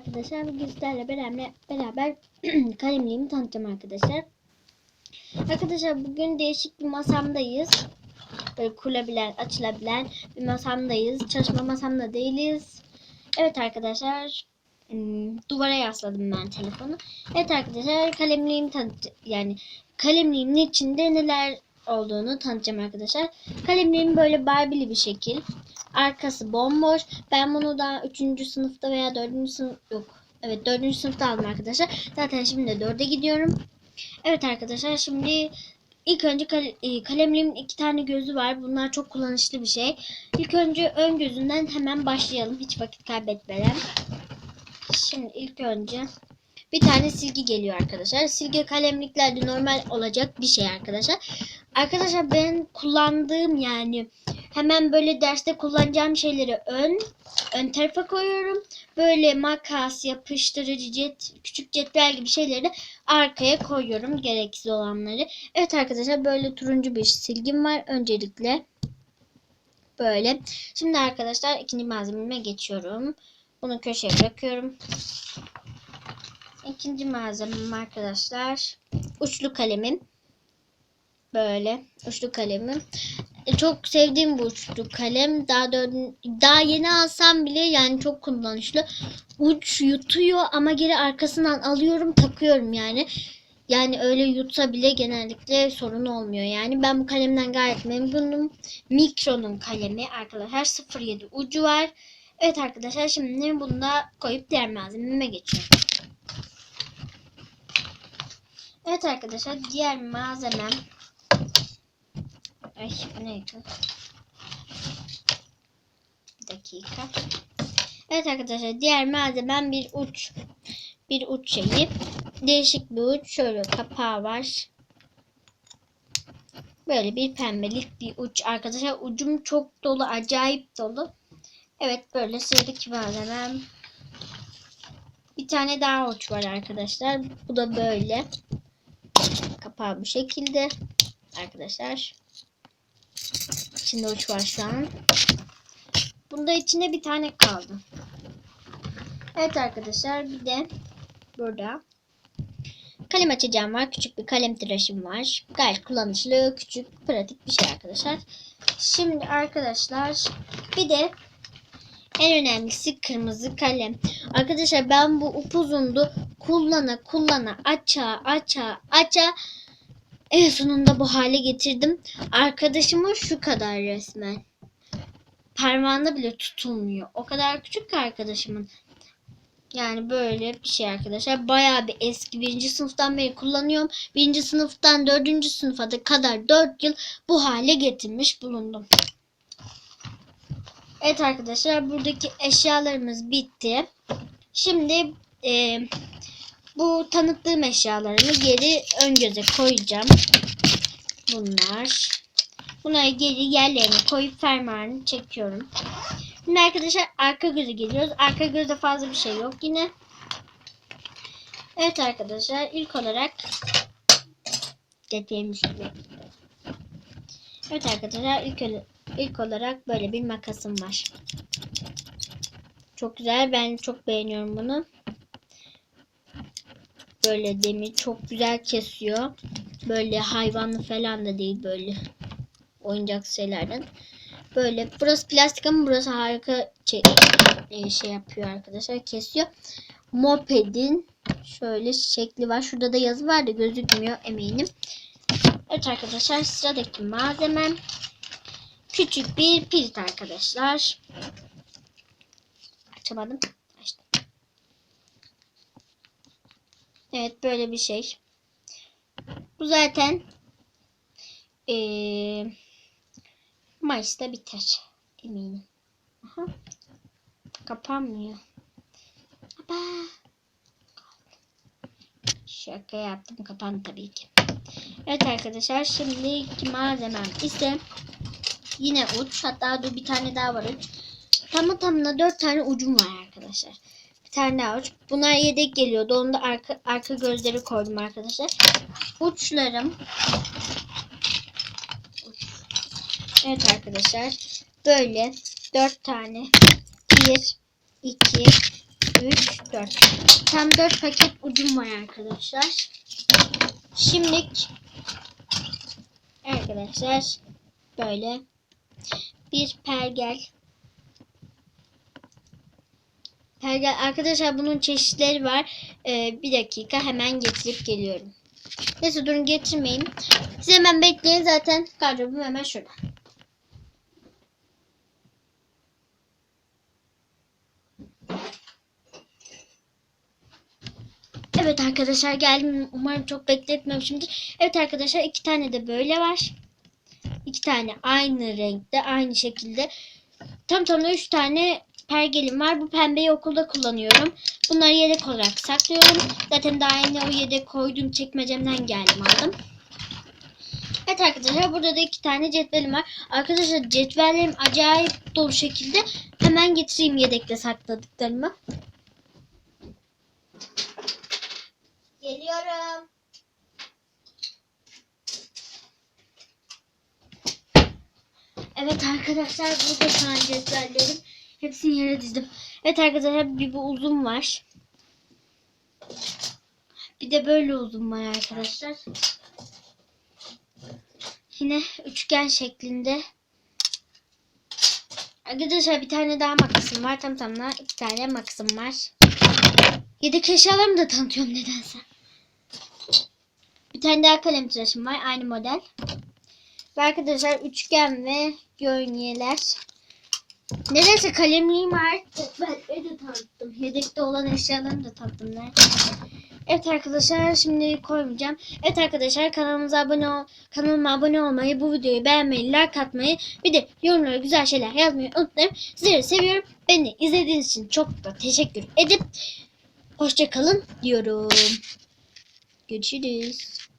arkadaşlar. Bugün sizlerle beraber, beraber kalemliğimi tanıtacağım arkadaşlar. Arkadaşlar bugün değişik bir masamdayız. Böyle kurulabilen, açılabilen bir masamdayız. Çalışma masamda değiliz. Evet arkadaşlar. hmm, Duvara yasladım ben telefonu. Evet arkadaşlar kalemliğimi tanıt yani kalemliğimin içinde neler olduğunu tanıtacağım arkadaşlar. Kalemliğim böyle barbili bir şekil. Arkası bomboş. Ben bunu daha 3. sınıfta veya 4. sınıf yok. Evet 4. sınıfta aldım arkadaşlar. Zaten şimdi de 4'e gidiyorum. Evet arkadaşlar şimdi ilk önce kal- e, kalemliğimin iki tane gözü var. Bunlar çok kullanışlı bir şey. İlk önce ön gözünden hemen başlayalım. Hiç vakit kaybetmeden. Şimdi ilk önce bir tane silgi geliyor arkadaşlar. Silgi kalemliklerde normal olacak bir şey arkadaşlar. Arkadaşlar ben kullandığım yani hemen böyle derste kullanacağım şeyleri ön ön tarafa koyuyorum. Böyle makas, yapıştırıcı, cet, küçük cetvel gibi şeyleri arkaya koyuyorum gereksiz olanları. Evet arkadaşlar böyle turuncu bir silgim var öncelikle. Böyle. Şimdi arkadaşlar ikinci malzememe geçiyorum. Bunu köşeye bırakıyorum. İkinci malzemem arkadaşlar uçlu kalemim. Böyle uçlu kalemim. E, Çok sevdiğim bu uçlu kalem. Daha dördün, daha yeni alsam bile yani çok kullanışlı. Uç yutuyor ama geri arkasından alıyorum takıyorum yani. Yani öyle yutsa bile genellikle sorun olmuyor. Yani ben bu kalemden gayet memnunum. Mikronun kalemi arkadaşlar 07 ucu var. Evet arkadaşlar şimdi bunu da koyup diğer malzememe geçiyorum. Evet arkadaşlar diğer malzemem Ay bu neydi? Bir dakika. Evet arkadaşlar diğer malzemem bir uç. Bir uç şeyi. Değişik bir uç. Şöyle kapağı var. Böyle bir pembelik bir uç. Arkadaşlar ucum çok dolu. Acayip dolu. Evet böyle sıradaki malzemem. Bir tane daha uç var arkadaşlar. Bu da böyle. Kapağı bu şekilde. Arkadaşlar. İçinde uç var şu an. Bunda içinde bir tane kaldı. Evet arkadaşlar bir de burada kalem açacağım var. Küçük bir kalem tıraşım var. Gayet kullanışlı, küçük, pratik bir şey arkadaşlar. Şimdi arkadaşlar bir de en önemlisi kırmızı kalem. Arkadaşlar ben bu upuzundu kullana kullana aça aça aça en sonunda bu hale getirdim. Arkadaşımın şu kadar resmen. Parmağında bile tutulmuyor. O kadar küçük ki arkadaşımın. Yani böyle bir şey arkadaşlar. Bayağı bir eski. Birinci sınıftan beri kullanıyorum. Birinci sınıftan dördüncü sınıfa da kadar dört yıl bu hale getirmiş bulundum. Evet arkadaşlar buradaki eşyalarımız bitti. Şimdi e, bu tanıttığım eşyalarımı geri ön göze koyacağım. Bunlar. Bunları geri yerlerine koyup fermuarını çekiyorum. Şimdi arkadaşlar arka göze geliyoruz. Arka gözde fazla bir şey yok yine. Evet arkadaşlar ilk olarak detaymış gibi. Evet arkadaşlar ilk, ilk olarak böyle bir makasım var. Çok güzel. Ben çok beğeniyorum bunu. Böyle demir çok güzel kesiyor. Böyle hayvanlı falan da değil böyle oyuncak şeylerden. Böyle burası plastik ama burası harika şey, şey yapıyor arkadaşlar kesiyor. Mopedin şöyle şekli var. Şurada da yazı var da gözükmüyor eminim. Evet arkadaşlar sıradaki malzemem küçük bir pirit arkadaşlar. Açamadım. Evet böyle bir şey. Bu zaten ee, Mayıs'ta biter. Eminim. Aha. Kapanmıyor. Aba. Şaka yaptım. Kapandı tabii ki. Evet arkadaşlar şimdiki malzemem ise yine uç. Hatta dur bir tane daha var uç. Tamı tamına dört tane ucum var arkadaşlar. Tane daha. Bunlar yedek geliyordu. Onu da arka, arka gözleri koydum arkadaşlar. Uçlarım. Evet arkadaşlar. Böyle dört tane. Bir, iki, 3, 4. Tam 4 paket ucum var arkadaşlar. Şimdilik arkadaşlar böyle bir pergel. Pergel arkadaşlar bunun çeşitleri var. Ee, bir dakika hemen getirip geliyorum. Neyse durun getirmeyin. Siz hemen bekleyin zaten gardırobum hemen şurada. Evet arkadaşlar geldim. Umarım çok bekletmemişimdir. Evet arkadaşlar iki tane de böyle var. İki tane aynı renkte, aynı şekilde. Tam tamına üç tane pergelim var. Bu pembeyi okulda kullanıyorum. Bunları yedek olarak saklıyorum. Zaten daha yeni o yedek koyduğum çekmecemden geldim aldım. Evet arkadaşlar burada da iki tane cetvelim var. Arkadaşlar cetvellerim acayip dolu şekilde. Hemen getireyim yedekte sakladıklarımı. Geliyorum. Evet arkadaşlar burada şu an cetvellerim. Hepsini yere dizdim. Evet arkadaşlar bir bu uzun var. Bir de böyle uzun var arkadaşlar. Yine üçgen şeklinde. Arkadaşlar bir tane daha makasım var. Tam tamına iki tane makasım var. Yedek eşyalarımı da tanıtıyorum nedense. Bir tane daha kalem tıraşım var. Aynı model. Ve arkadaşlar üçgen ve gölgeler. Nedense kalemliğim var. Cetvelleri de tanıttım. Yedekte olan eşyalarımı da tanıttım. Evet arkadaşlar şimdi koymayacağım. Evet arkadaşlar kanalımıza abone ol, kanalıma abone olmayı, bu videoyu beğenmeyi, like atmayı, bir de yorumlara güzel şeyler yazmayı unutmayın. Sizleri seviyorum. Beni izlediğiniz için çok da teşekkür edip hoşça kalın diyorum. Görüşürüz.